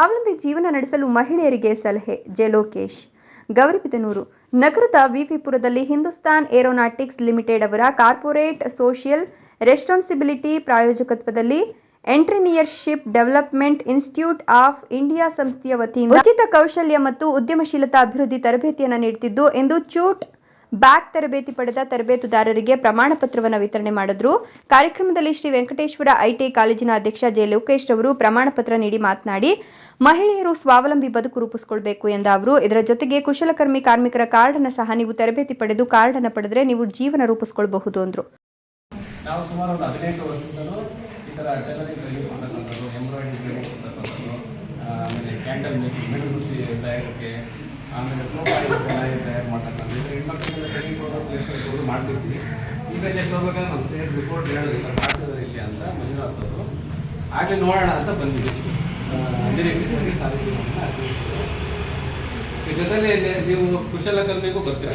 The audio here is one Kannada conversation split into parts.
ಸ್ವಾವಲಂಬಿ ಜೀವನ ನಡೆಸಲು ಮಹಿಳೆಯರಿಗೆ ಸಲಹೆ ಜೆಲೋಕೇಶ್ ಗೌರಿಬಿದನೂರು ನಗರದ ವಿಪಿಪುರದಲ್ಲಿ ಹಿಂದೂಸ್ತಾನ್ ಏರೋನಾಟಿಕ್ಸ್ ಲಿಮಿಟೆಡ್ ಅವರ corporate social responsibility ಪ್ರಾಯೋಜಕತ್ವದಲ್ಲಿ entrepreneurship development institute of India ಸಂಸ್ಥೆಯ ವತಿಯಿಂದ ಉಚಿತ ಕೌಶಲ್ಯ ಮತ್ತು ಉದ್ಯಮಶೀಲತಾ ಅಭಿವೃದ್ಧಿ ತರಬೇತಿಯನ್ನು ನೀಡುತ್ತಿದ್ದು ಎಂದು ಚೂಟ್ ಬ್ಯಾಕ್ ತರಬೇತಿ ಪಡೆದ ತರಬೇತುದಾರರಿಗೆ ಪ್ರಮಾಣ ಪತ್ರವನ್ನು ವಿತರಣೆ ಮಾಡಿದ್ರು. ಕಾರ್ಯಕ್ರಮದಲ್ಲಿ ಶ್ರೀ ವೆಂಕಟೇಶ್ವರ ಐಟಿಐ ಕಾಲೇಜಿನ ಅಧ್ಯಕ್ಷ ಜೆ ಲೋಕೇಶ್ ಅವರು ಪ್ರಮಾಣ ಪತ್ರ ನೀಡಿ ಮಾತನಾಡಿ, ಮಹಿಳೆಯರು ಸ್ವಾವಲಂಬಿ ಬದುಕು ರೂಪಿಸಿಕೊಳ್ಬೇಕು ಎಂದ ಅವರು. ಇದರ ಜೊತೆಗೆ ಕುಶಲಕರ್ಮಿ ಕಾರ್ಮಿಕರ ಕಾರ್ಡ್ ಅನ್ನು ಸಹ ನೀವು ತರಬೇತಿ ಪಡೆದು ಕಾರ್ಡ್ ಅನ್ನು ಪಡೆದ್ರೆ ನೀವು ಜೀವನ ರೂಪಿಸಿಕೊಳ್ಬಹುದು ಅಂದ್ರು. ನಾವು ಸುಮಾರು ಒಂದು ಹದಿನೆಂಟು ವರ್ಷದಿಂದಲೂ ಈ ಥರ ಟೈಲರಿಂಗ್ ಟ್ರೈನಿಂಗ್ ಕೊಡ್ತಕ್ಕಂಥದ್ದು ಎಂಬ್ರಾಯ್ಡ್ರಿ ಟ್ರೈನಿಂಗ್ ಕೊಡ್ತಕ್ಕಂಥದ್ದು ಆಮೇಲೆ ಕ್ಯಾಂಡಲ್ ಮೇಕಿಂಗ್ ಮೆಡಿಕಲ್ ತಯಾರಿಕೆ ಆಮೇಲೆ ಚೆನ್ನಾಗಿ ತಯಾರು ಮಾಡ್ತಕ್ಕಂಥ ಇದು. ಹೆಣ್ಮಕ್ಳಿಗೆಲ್ಲ ಟ್ರೈನಿಂಗ್ ಕೊಡೋದು ಪ್ಲೇಸ್ಮೆಂಟ್ ಕೊಡೋದು ಮಾಡ್ತಿದ್ವಿ. ಈಗ ಜಸ್ಟ್ ಹೋಗ್ಬೇಕಾದ್ರೆ ನಮ್ಮ ಸ್ಟೇಟ್ ರಿಪೋರ್ಟ್ ಥರ ಮಾಡ್ತಿದ್ದಾರೆ ಇಲ್ಲಿ ಅಂತ ಮಂಜುನಾಥ್ ಅವರು. ಆಗಲೇ ನೋಡೋಣ ಅಂತ ಬಂದಿದ್ದೀವಿ ನಿರೀಕ್ಷೆಯಾಗಿ ಸಾಧಿಸಿದ್ರು ಜೊತೆಲಿ ನೀವು ಕುಶಲಕರ್ಮಿಗೂ ಬರ್ತೀರ?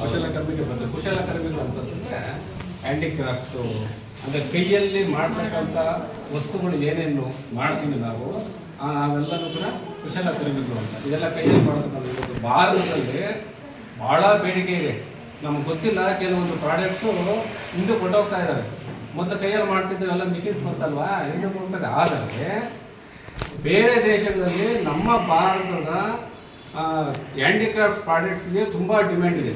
ಕುಶಲಕರ್ಮಿಗೆ ಬರ್ತೀರ ಕುಶಲಕರ್ಮಿಗಳು ಅಂತಂದ್ರೆ ಹ್ಯಾಂಡಿಕ್ರಾಫ್ಟು ಅಂದರೆ ಕೈಯಲ್ಲಿ ಮಾಡ್ತಕ್ಕಂಥ ವಸ್ತುಗಳು ಏನೇನು ಮಾಡ್ತೀವಿ ನಾವು ಅವೆಲ್ಲನೂ ಕೂಡ ಕುಶಲಕರ್ಮಿಗಳು ಅಂತ. ಇದೆಲ್ಲ ಕೈಯಲ್ಲಿ ಮಾಡ್ತಕ್ಕಂಥ ಇವತ್ತು ಭಾರತದಲ್ಲಿ ಭಾಳ ಬೇಡಿಕೆ ಇದೆ. ನಮ್ಗೆ ಗೊತ್ತಿಲ್ಲ, ಕೆಲವೊಂದು ಪ್ರಾಡಕ್ಟ್ಸು ಹಿಂದೆ ಕೊಟ್ಟೋಗ್ತಾ ಇದ್ದಾವೆ ಮೊದಲು ಕೈಯಲ್ಲಿ ಮಾಡ್ತಿದ್ದು ಎಲ್ಲ ಮಿಷಿನ್ಸ್ ಬರ್ತಲ್ವಾ ಹಿಂದೆ ಹೋಗ್ತದೆ ಆದರೆ ಬೇರೆ ದೇಶಗಳಲ್ಲಿ ನಮ್ಮ ಭಾರತದ ಹ್ಯಾಂಡಿಕ್ರಾಫ್ಟ್ಸ್ ಪ್ರಾಡಕ್ಟ್ಸ್ಗೆ ತುಂಬ ಡಿಮ್ಯಾಂಡ್ ಇದೆ.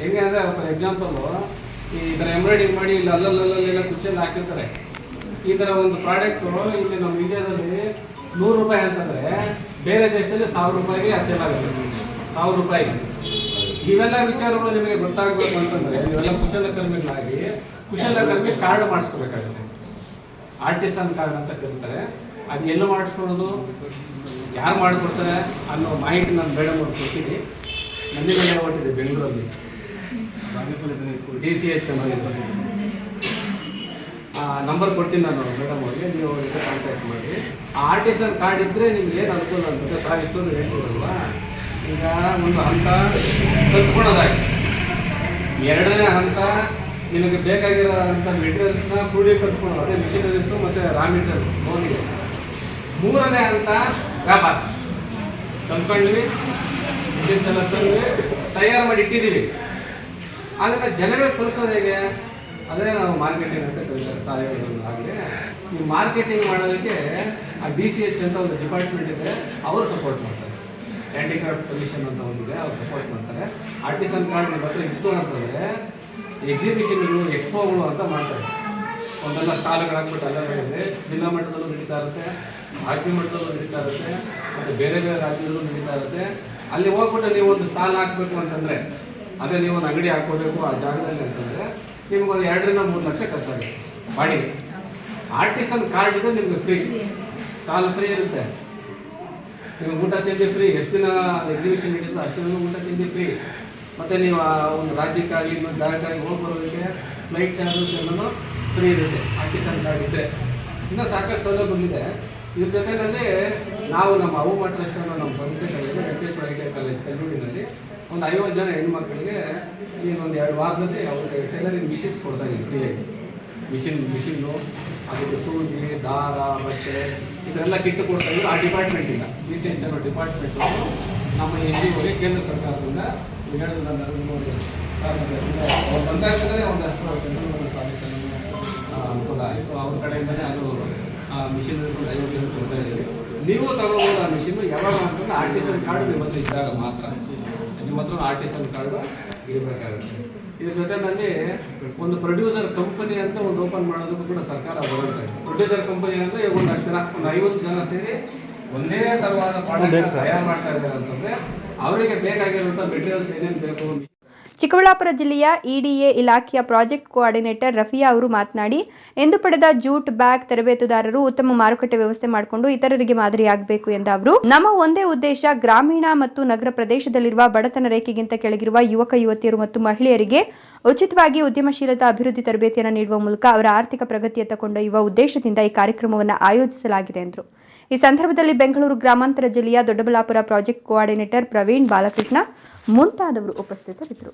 ಹೆಂಗೆ ಅಂದರೆ ಫಾರ್ ಎಕ್ಸಾಂಪಲು ಈ ಥರ ಎಂಬ್ರಾಯ್ಡಿಂಗ್ ಮಾಡಿ ಇಲ್ಲಿ ಅಲ್ಲಲ್ಲಲ್ಲೆಲ್ಲ ಕುಚ್ಚಲ್ಲಿ ಹಾಕಿರ್ತಾರೆ. ಈ ಥರ ಒಂದು ಪ್ರಾಡಕ್ಟು ಇಲ್ಲಿ ನಮ್ಮ ಇಂಡಿಯಾದಲ್ಲಿ ನೂರು ರೂಪಾಯಿ ಅಂತಂದರೆ ಬೇರೆ ದೇಶದಲ್ಲಿ ಸಾವಿರ ರೂಪಾಯಿಗೆ ಸೇಲ್ ಆಗುತ್ತೆ. ಸಾವಿರ ರೂಪಾಯಿ ಇವೆಲ್ಲ ವಿಚಾರಗಳು ನಿಮಗೆ ಗೊತ್ತಾಗಬೇಕು ಅಂತಂದರೆ ನೀವೆಲ್ಲ ಕುಶಲಕರ್ಮಿಗಳಾಗಿ ಕುಶಲಕರ್ಮಿ ಕಾರ್ಡ್ ಮಾಡಿಸ್ಕೋಬೇಕಾಗುತ್ತೆ. ಆರ್ಟಿಸನ್ ಕಾರ್ಡ್ ಅಂತ ಕರೀತಾರೆ. ಅದು ಎಲ್ಲೂ ಮಾಡಿಸ್ಕೊಳ್ಳೋದು? ಯಾರು ಮಾಡಿಕೊಡ್ತಾರೆ ಅನ್ನೋ ಮಾಹಿತಿ ನಾನು ಬೇಡ ಅವ್ರು ನನ್ನ ಮನೆ ಹೊಟ್ಟಿದೆ ಬೆಂಗಳೂರಲ್ಲಿ? ಡಿ ಸಿ ಎಚ್ ನಂಬರ್ ಕೊಡ್ತೀನಿ ನಾನು ಮೇಡಮ್ ಅವ್ರಿಗೆ, ನೀವು ಅವ್ರಿಗೆ ಕಾಂಟ್ಯಾಕ್ಟ್ ಮಾಡಿ. ಆ ಆರ್ಟಿಸನ್ ಕಾರ್ಡ್ ಇದ್ದರೆ ನಿಮ್ಗೆ ಏನು ಅನುಕೂಲ ಅಂತ ಸರ್ ಇಷ್ಟೊಂದು ಹೇಳ್ತೀರಲ್ವಾ? ಈಗ ಒಂದು ಹಂತ ಕಲ್ತ್ಕೊಳ್ಳೋದಾಗಿ ಎರಡನೇ ಹಂತ ನಿಮಗೆ ಬೇಕಾಗಿರೋ ಅಂಥ ಮೆಟೀರಿಯಲ್ಸ್ನ ಕ್ರೋಢೀಕರಿಸ್ಕೊಂಡು ಅದೇ ಮೆಷಿನರೀಸು ಮತ್ತು ರಾ ಮೆಟೀರಿಯಲ್ಸ್ ಲೋನಿಗೆ ಮೂರನೇ ಹಂತ ವ್ಯಾಪಾರ. ಕಲ್ತ್ಕೊಂಡ್ವಿ ತಂದ್ವಿ, ತಯಾರು ಮಾಡಿ ಇಟ್ಟಿದ್ದೀವಿ. ಅದನ್ನು ಜನಗಳಿಗೆ ತಲುಪಿಸೋದು ಹೇಗೆ? ಅದೇ ನಾವು ಮಾರ್ಕೆಟಿಂಗ್ ಅಂತ ಕರೀತಾರೆ ಸಾಯೋದನ್ನು ಆಗಲಿ ಈ ಮಾರ್ಕೆಟಿಂಗ್ ಮಾಡೋದಕ್ಕೆ ಆ ಡಿ ಸಿ ಎಚ್ ಅಂತ ಒಂದು ಡಿಪಾರ್ಟ್ಮೆಂಟ್ ಇದೆ, ಅವರು ಸಪೋರ್ಟ್ ಮಾಡ್ತಾರೆ. ಹ್ಯಾಂಡಿಕ್ರಾಫ್ಟ್ ಸೊಲ್ಯೂಷನ್ ಅಂತ ಒಂದಿದೆ, ಅವ್ರು ಸಪೋರ್ಟ್ ಮಾಡ್ತಾರೆ. ಆರ್ಟಿಸನ್ ಕಾರ್ಡ್ ನಿಮ್ಮ ಹತ್ರ ಇತ್ತು ಅಂತಂದರೆ ಎಕ್ಸಿಬಿಷನ್ಗಳು ಎಕ್ಸ್ಪೋಗಳು ಅಂತ ಮಾಡ್ತಾರೆ. ಒಂದೆಲ್ಲ ಸ್ಟಾಲ್ಗಳು ಹಾಕ್ಬಿಟ್ಟು ಅಲ್ಲ ಇದೆ ಜಿಲ್ಲಾ ಮಟ್ಟದಲ್ಲೂ ನಡೀತಾ ಇರುತ್ತೆ ರಾಜ್ಯ ಮಟ್ಟದಲ್ಲೂ ನಡೀತಾ ಇರುತ್ತೆ, ಮತ್ತು ಬೇರೆ ಬೇರೆ ರಾಜ್ಯದಲ್ಲೂ ನಡೀತಾ ಇರುತ್ತೆ. ಅಲ್ಲಿ ಹೋಗ್ಬಿಟ್ಟು ನೀವು ಒಂದು ಸ್ಟಾಲ್ ಹಾಕಬೇಕು ಅಂತಂದರೆ, ಅದೇ ನೀವು ಒಂದು ಅಂಗಡಿ ಹಾಕೋಬೇಕು ಆ ಜಾಗದಲ್ಲಿ ಅಂತಂದರೆ ನಿಮ್ಗೊಂದು ಎರಡರಿಂದ ಮೂರು ಲಕ್ಷ ಖರ್ಚಾಗುತ್ತೆ ಮಾಡಿ. ಆರ್ಟಿಸನ್ ಕಾರ್ಡ್ ಇದೆ, ನಿಮ್ಗೆ ಫ್ರೀ ಸ್ಟಾಲ್ ಫ್ರೀ ಇರುತ್ತೆ. ನೀವು ಊಟ ತಿಂಡಿ ಫ್ರೀ ಎಷ್ಟು ದಿನ ಎಕ್ಸಿಬಿಷನ್ ನಡೀತದೆ ಅಷ್ಟು ದಿನ ಊಟ ತಿಂಡಿ ಫ್ರೀ ಮತ್ತು ನೀವು ಒಂದು ರಾಜ್ಯಕ್ಕಾಗಿ ಇನ್ನೊಂದು ಜಾಗಕ್ಕಾಗಿ ಹೋಗಿ ಬರೋದಕ್ಕೆ ಫ್ಲೈಟ್ ಚಾರ್ಜಸ್ ಎಲ್ಲನೂ ಫ್ರೀ ಇರುತ್ತೆ. ಆರ್ಟಿಸನ್ ಕಾರ್ಡ್ ಇದ್ದರೆ ಇನ್ನೂ ಸಾಕಷ್ಟು ಸೌಲಭ್ಯಗಳಿದೆ. ಇದ್ರ ಜೊತೆನಲ್ಲಿ ನಾವು ನಮ್ಮ ಅವು ಮಠ ನಮ್ಮ ಸಂಸ್ಥೆ ಕಾಲೇಜು ವೆಂಕಟೇಶ್ವರ ಐ ಕಾಲೇಜ್ ಕಲ್ಲೂರಿನಲ್ಲಿ ಒಂದು ಐವತ್ತು ಜನ ಹೆಣ್ಮಕ್ಳಿಗೆ ಈ ಒಂದು ಎರಡು ವಾರದಲ್ಲಿ ಅವ್ರಿಗೆ ಟೈಲರಿಂಗ್ ಮಿಷಿನ್ಸ್ ಕೊಡ್ತಾ ಇದ್ದೀವಿ ಫ್ರೀಯಾಗಿ ಮಿಷಿನ್, ಮಿಷಿನ್ನು, ಅದಕ್ಕೆ ಸೂಜಿ, ದಾರ ಬಟ್ಟೆ ಇದೆಲ್ಲ ಕಿಟ್ಟು ಕೊಡ್ತಾ ಇದ್ರು ಆ ಡಿಪಾರ್ಟ್ಮೆಂಟಿಂದ ಬಿ ಸಿ ಎಚ್ ಅನ್ನೋ ಡಿಪಾರ್ಟ್ಮೆಂಟ್ ನಮ್ಮ ಎನ್ ಜಿ ಒಗೆ ಕೇಂದ್ರ ಸರ್ಕಾರದಿಂದ ಹೇಳಿದ ನರೇಂದ್ರ ಮೋದಿ ಅವ್ರು ಬಂದಾಗಲೇ ಒಂದಷ್ಟು ಅನುಕೂಲ ಆಯಿತು. ಅವ್ರ ಕಡೆಯಿಂದಲೇ ಅದು ಮಿಷಿನ್ ಐವತ್ತು ಜನ ಕೊಡ್ತಾ ಇದ್ದೀವಿ. ನೀವು ತಗೋಬೋದು ಆ ಮಿಷಿನ್ ಯಾವಾಗ ಅಂತಂದ್ರೆ ಸಿಲ್ ಕಾರ್ಡ್ ನಿಮ್ಮ ಹತ್ರ ಇದ್ದಾಗ ಮಾತ್ರ. ನಿಮ್ಮ ಹತ್ರ ಆರ್ಟಿಸನ್ ಕಾರ್ಡ್ ಇರಬೇಕಾಗುತ್ತೆ ಇದ್ರ ಜೊತೆನಲ್ಲಿ ಒಂದು ಪ್ರೊಡ್ಯೂಸರ್ ಕಂಪನಿ ಅಂತ ಒಂದು ಓಪನ್ ಮಾಡೋದಕ್ಕೂ ಕೂಡ ಸರ್ಕಾರ ಬರುತ್ತೆ. ಪ್ರೊಡ್ಯೂಸರ್ ಕಂಪನಿ ಅಂದ್ರೆ ಒಂದು ಅಷ್ಟು ಜನ ಒಂದು ಐವತ್ತು ಜನ ಸೇರಿ ಒಂದೇ ತರವಾದ ಪ್ರಾಡಕ್ಟ್ ತಯಾರು ಮಾಡ್ತಾ ಇದ್ದಾರೆ ಅಂತಂದ್ರೆ ಅವರಿಗೆ ಬೇಕಾಗಿರುವಂಥ ಮೆಟೀರಿಯಲ್ಸ್ ಏನೇನು ಬೇಕು ಚಿಕ್ಕಬಳ್ಳಾಪುರ ಜಿಲ್ಲೆಯ ಇಡಿಎ ಇಲಾಖೆಯ ಪ್ರಾಜೆಕ್ಟ್ ಕೋಆರ್ಡಿನೇಟರ್ ರಫಿಯಾ ಅವರು ಮಾತನಾಡಿ, ಎಂದು ಪಡೆದ ಜೂಟ್ ಬ್ಯಾಗ್ ತರಬೇತುದಾರರು ಉತ್ತಮ ಮಾರುಕಟ್ಟೆ ವ್ಯವಸ್ಥೆ ಮಾಡಿಕೊಂಡು ಇತರರಿಗೆ ಮಾದರಿಯಾಗಬೇಕು ಎಂದ ಅವರು, ನಮ್ಮ ಒಂದೇ ಉದ್ದೇಶ ಗ್ರಾಮೀಣ ಮತ್ತು ನಗರ ಪ್ರದೇಶದಲ್ಲಿರುವ ಬಡತನ ರೇಖೆಗಿಂತ ಕೆಳಗಿರುವ ಯುವಕ, ಯುವತಿಯರು ಮತ್ತು ಮಹಿಳೆಯರಿಗೆ ಉಚಿತವಾಗಿ ಉದ್ಯಮಶೀಲತಾ ಅಭಿವೃದ್ಧಿ ತರಬೇತಿಯನ್ನು ನೀಡುವ ಮೂಲಕ ಅವರ ಆರ್ಥಿಕ ಪ್ರಗತಿಯತ್ತ ಕೊಂಡೊಯ್ಯುವ ಉದ್ದೇಶದಿಂದ ಈ ಕಾರ್ಯಕ್ರಮವನ್ನು ಆಯೋಜಿಸಲಾಗಿದೆ ಎಂದರು. ಈ ಸಂದರ್ಭದಲ್ಲಿ ಬೆಂಗಳೂರು ಗ್ರಾಮಾಂತರ ಜಿಲ್ಲೆಯ ದೊಡ್ಡಬಳ್ಳಾಪುರ ಪ್ರಾಜೆಕ್ಟ್ ಕೋಆರ್ಡಿನೇಟರ್ ಪ್ರವೀಣ್ ಬಾಲಕೃಷ್ಣ ಮುಂತಾದವರು ಉಪಸ್ಥಿತರಿದ್ದರು.